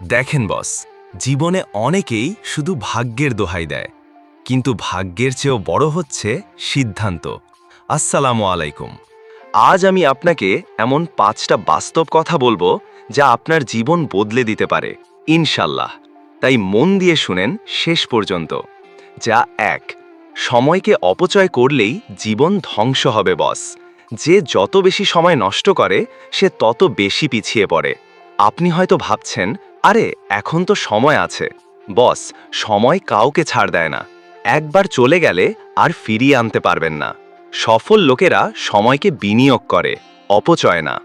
দেখেন বস, জীবনে অনেকেই শুধু ভাগ্যের দোহাই দেয়, কিন্তু ভাগ্যের চেয়েও বড় হচ্ছে সিদ্ধান্ত। আসসালামু আলাইকুম। আজ আমি আপনাকে এমন পাঁচটা বাস্তব কথা বলব যা আপনার জীবন বদলে দিতে পারে, ইনশাল্লাহ। তাই মন দিয়ে শুনেন শেষ পর্যন্ত। যা এক, সময়কে অপচয় করলেই জীবন ধ্বংস হবে বস। যে যত বেশি সময় নষ্ট করে, সে তত বেশি পিছিয়ে পড়ে। আপনি হয়তো ভাবছেন, আরে, এখন তো সময় আছে। বস, সময় কাউকে ছাড় দেয় না। একবার চলে গেলে আর ফিরিয়ে আনতে পারবেন না। সফল লোকেরা সময়কে বিনিয়োগ করে, অপচয় না।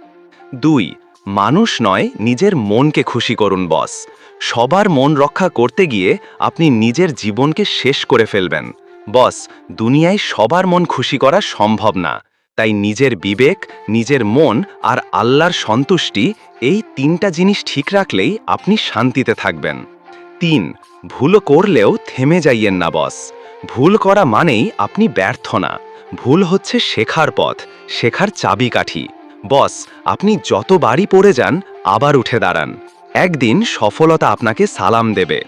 দুই, মানুষ নয়, নিজের মনকে খুশি করুন, বস। সবার মন রক্ষা করতে গিয়ে আপনি নিজের জীবনকে শেষ করে ফেলবেন। বস, দুনিয়ায় সবার মন খুশি করা সম্ভব না। তাই নিজের বিবেক, নিজের মন আর আল্লাহর সন্তুষ্টি এই তিনটা জিনিস ঠিক রাখলেই আপনি শান্তিতে থাকবেন। তিন, ভুল করলেও থেমে যাইয়েন না, বস। ভুল করা মানেই আপনি ব্যর্থ না। ভুল হচ্ছে শেখার পথ, শেখার চাবিকাঠি। বস, আপনি যতবারই পড়ে যান, আবার উঠে দাঁড়ান। একদিন সফলতা আপনাকে সালাম দেবে।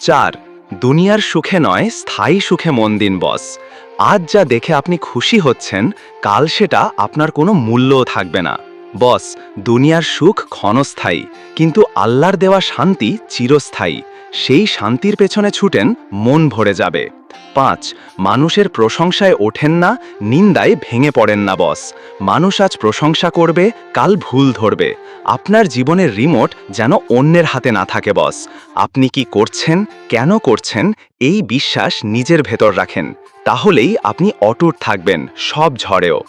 চার দুনিয়ার সুখে নয়, স্থায়ী সুখে মন দিন, বস। আজ যা দেখে আপনি খুশি হচ্ছেন, কাল সেটা আপনার কোনো মূল্যও থাকবে না। বস, দুনিয়ার সুখ ক্ষণস্থায়ী, কিন্তু আল্লাহর দেওয়া শান্তি চিরস্থায়ী। সেই শান্তির পেছনে ছুটেন মন ভরে যাবে। পাঁচ, মানুষের প্রশংসায় ওঠেন না, নিন্দায় ভেঙে পড়েন না, বস। মানুষ আজ প্রশংসা করবে, কাল ভুল ধরবে। আপনার জীবনের রিমোট যেন অন্যের হাতে না থাকে, বস। আপনি কি করছেন, কেন করছেন, এই বিশ্বাস নিজের ভেতর রাখেন। তাহলেই আপনি অটুট থাকবেন, সব ঝড়েও।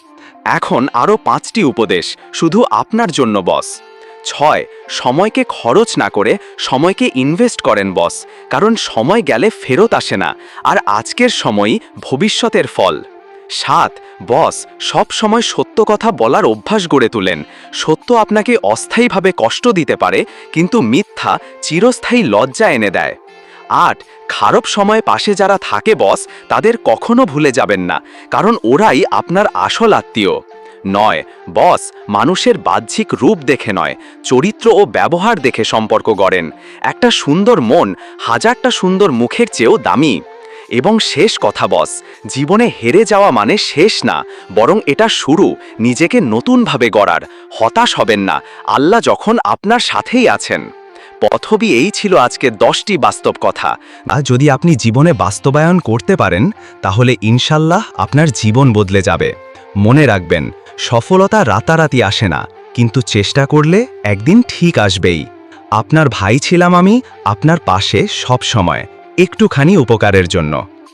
এখন আরও পাঁচটি উপদেশ, শুধু আপনার জন্য, বস। ছয়, সময়কে খরচ না করে সময়কে ইনভেস্ট করেন বস কারণ সময় গেলে ফেরত আসে না, আর আজকের সময়ই ভবিষ্যতের ফল। সাত বস সব সময় সত্য কথা বলার অভ্যাস গড়ে তুলেন। সত্য আপনাকে অস্থায়ীভাবে কষ্ট দিতে পারে, কিন্তু মিথ্যা চিরস্থায়ী লজ্জা এনে দেয়। আট, খারাপ সময়ে পাশে যারা থাকে বস তাদের কখনো ভুলে যাবেন না, কারণ ওরাই আপনার আসল আত্মীয়। নয়। বস, মানুষের বাহ্যিক রূপ দেখে নয়, চরিত্র ও ব্যবহার দেখে সম্পর্ক গড়েন। একটা সুন্দর মন, হাজারটা সুন্দর মুখের চেয়েও দামি। এবং শেষ কথা, বস, জীবনে হেরে যাওয়া মানে শেষ না, বরং এটা শুরু, নিজেকে নতুনভাবে গড়ার। হতাশ হবেন না, আল্লাহ যখন আপনার সাথেই আছেন। পথবি এই ছিল আজকে দশটি বাস্তব কথা। যদি আপনি জীবনে বাস্তবায়ন করতে পারেন, তাহলে ইনশাল্লাহ আপনার জীবন বদলে যাবে। মনে রাখবেন সফলতা রাতারাতি আসে না, কিন্তু চেষ্টা করলে একদিন ঠিক আসবেই। আপনার ভাই ছিলাম আমি, আপনার পাশে সব সময় একটুখানি উপকারের জন্য।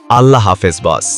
আল্লাহ হাফেজ, বস।